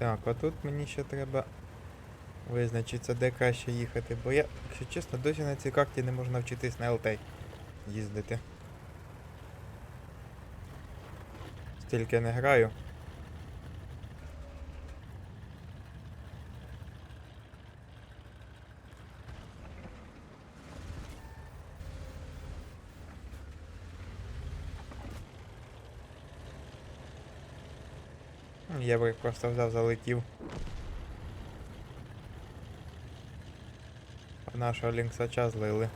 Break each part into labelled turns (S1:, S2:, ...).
S1: Так, а тут мені ще треба визначитися, де краще їхати, бо я, якщо чесно, досі на цій карті не можу навчитись на ЛТ їздити. Стільки не граю. Я би просто взяв залетів. Нашого лінксача злили.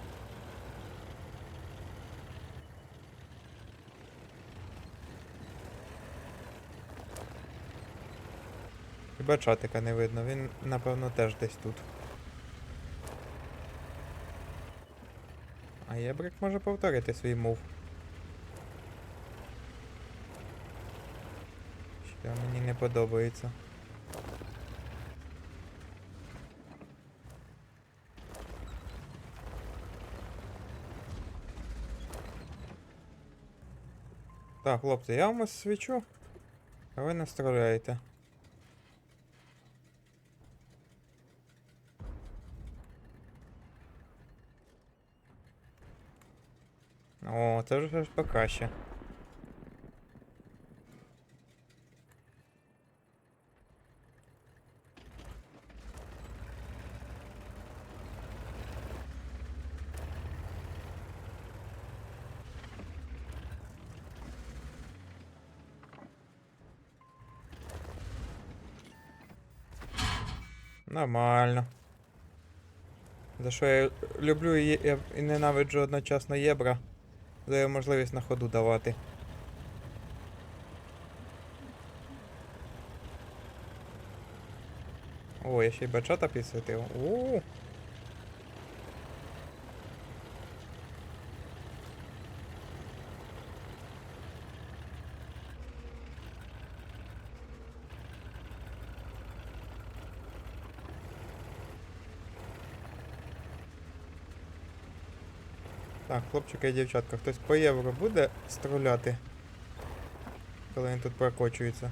S1: Хіба чатика не видно, він напевно теж десь тут. А Єбрик може повторити свій мув. Що мені не подобається. Так, хлопці, я вам ось свічу, а ви не стріляєте. О, це вже ж покраще. Нормально. За що я люблю і, є- і ненавиджу одночасно єбра. За його можливість на ходу давати. О, я ще й бачата підсвітив. У. Так, хлопчики і дівчатка, хтось по євро буде стріляти, коли він тут прокочується.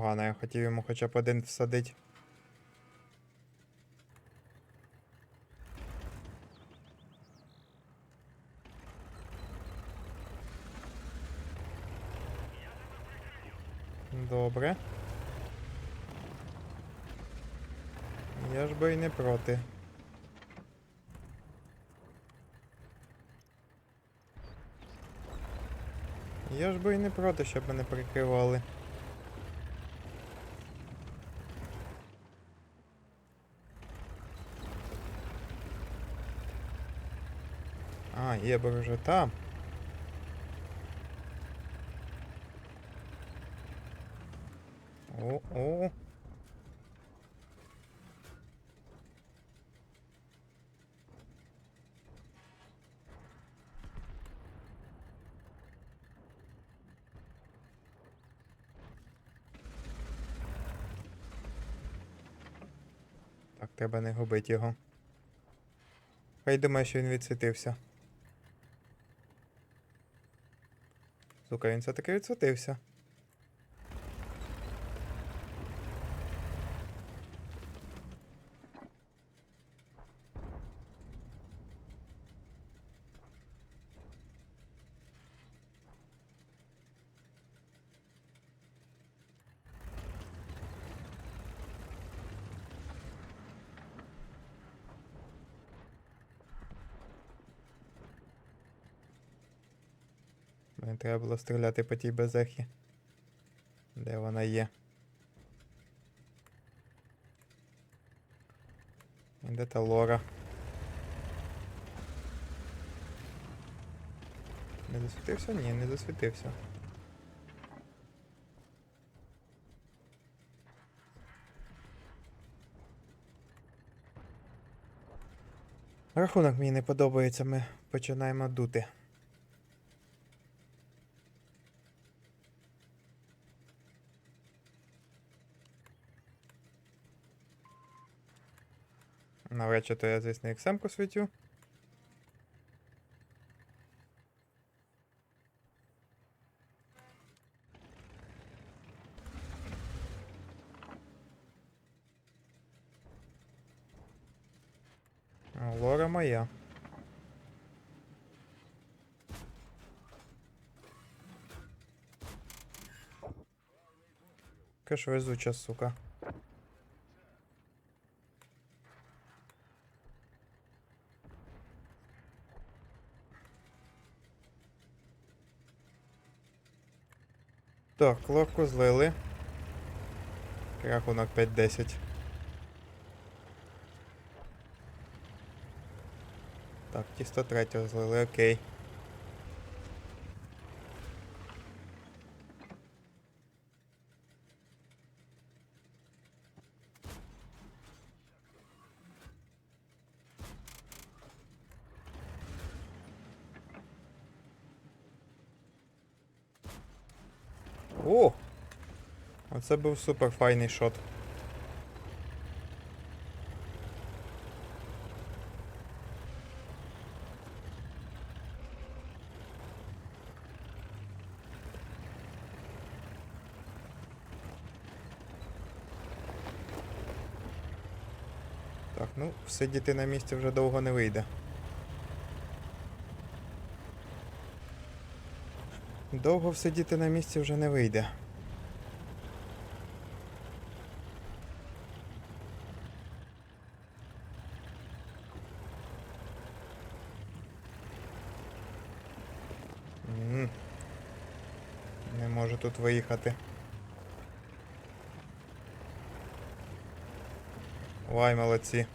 S1: Погано, я хотів йому хоча б один всадить. Добре. Я ж би й не проти. Я ж би й не проти, щоб мене прикривали. А, Єбер вже там. О, о. Так, треба не губити його. Хай думає, що він відсвітився. Сука, він все-таки відсвітився. Мені треба було стріляти по тій безехі. Де вона є? І Де та лора? Не засвітився? Ні, не засвітився. Рахунок мені не подобається, ми починаємо дути. Навряд чи то я, звісно, ексемку світю. А, Лора моя. Каш везуча, сука. Так, лавку злили. Рахунок 5-10. Так, ті 103 злили, окей. О! Оце був супер файний шот. Так, ну, сидіти на місці вже довго не вийде. Довго всидіти на місці вже не вийде. М. Не можу тут виїхати. Вай, молодці.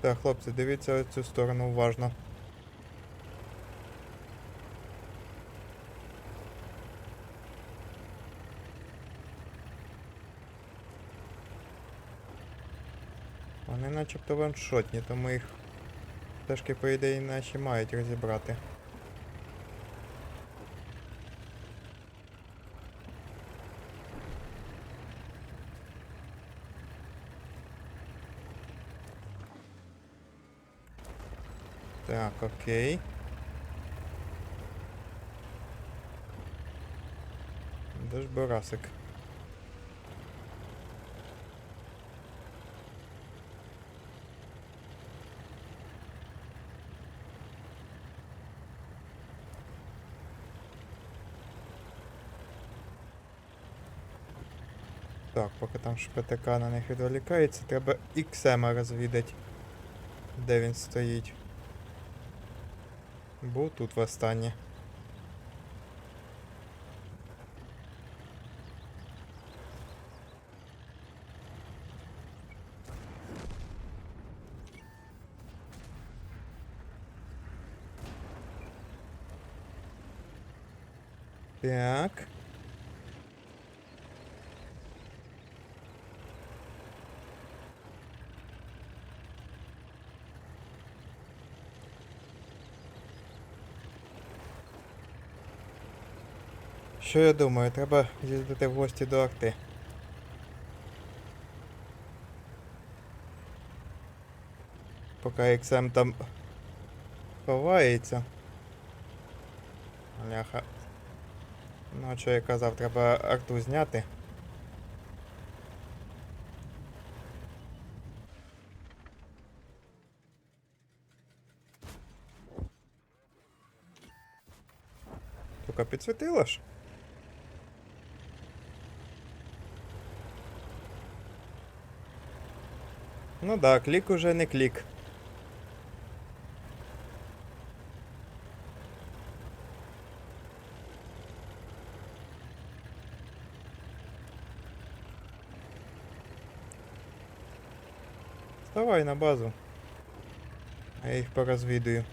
S1: Так, хлопці, дивіться цю сторону уважно. Начебто ваншотні, тому їх теж, по ідеї, наші мають розібрати. Так, окей. Де ж Борасик? Так, поки там ШПТК на них відволікається, треба іксема розвідати. Де він стоїть. Був тут востаннє. Так. Що я думаю, треба їздити в гості до Арти. Поки XM там ховається. Ляха. Ну, а що я казав, треба арту зняти. Тільки підсвітила ж? Ну да, клік уже не клік. Вставай на базу. Я їх порозвідую.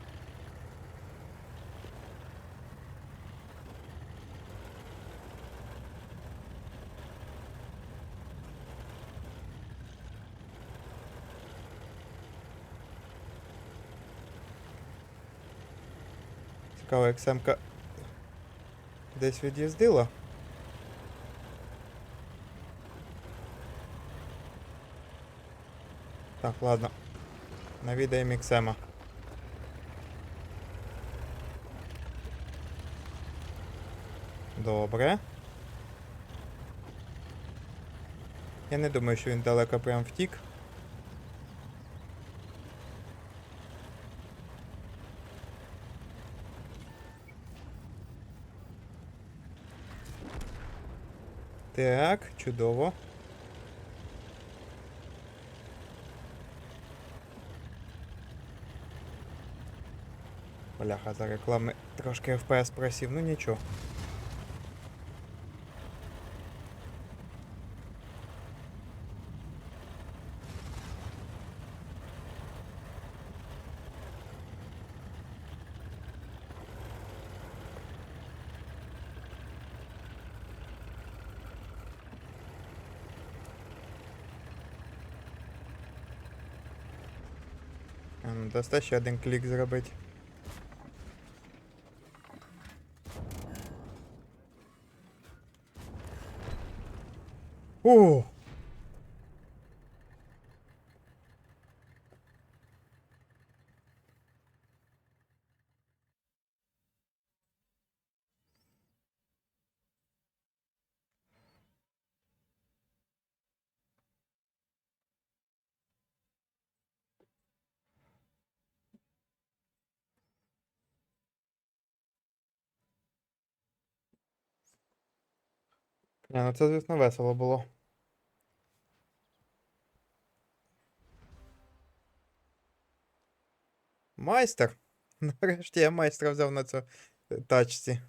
S1: Цікаво, як Семка десь від'їздила. Так, ладно. Навідаємо Іксема. Добре. Я не думаю, що він далеко прям втік. Так, чудово. Бляха, за реклами трошки FPS просів, ну нічого. Дасте ще один клік зробити. О! Ні, ну це, звісно, весело було. Майстер! Нарешті я майстра взяв на цю е, тачці.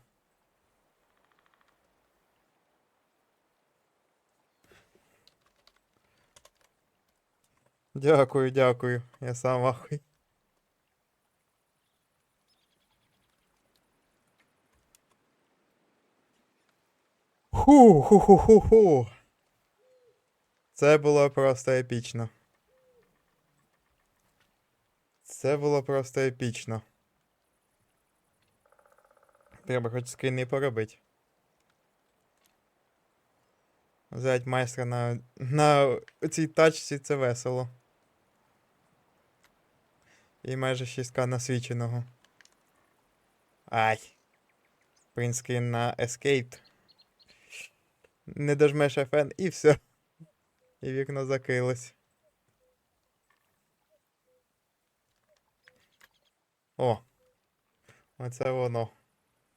S1: Дякую, дякую. Я сам ахуй. Ху, ху, ху, ху, ху. Це було просто епічно. Це було просто епічно. Треба хоч скріни поробити. Взять майстра на, на цій тачці це весело. І майже 6к насвіченого. Ай. Принтскрін на Escape. Не дожмеш FN і все. І вікно закрилось. О. Оце воно.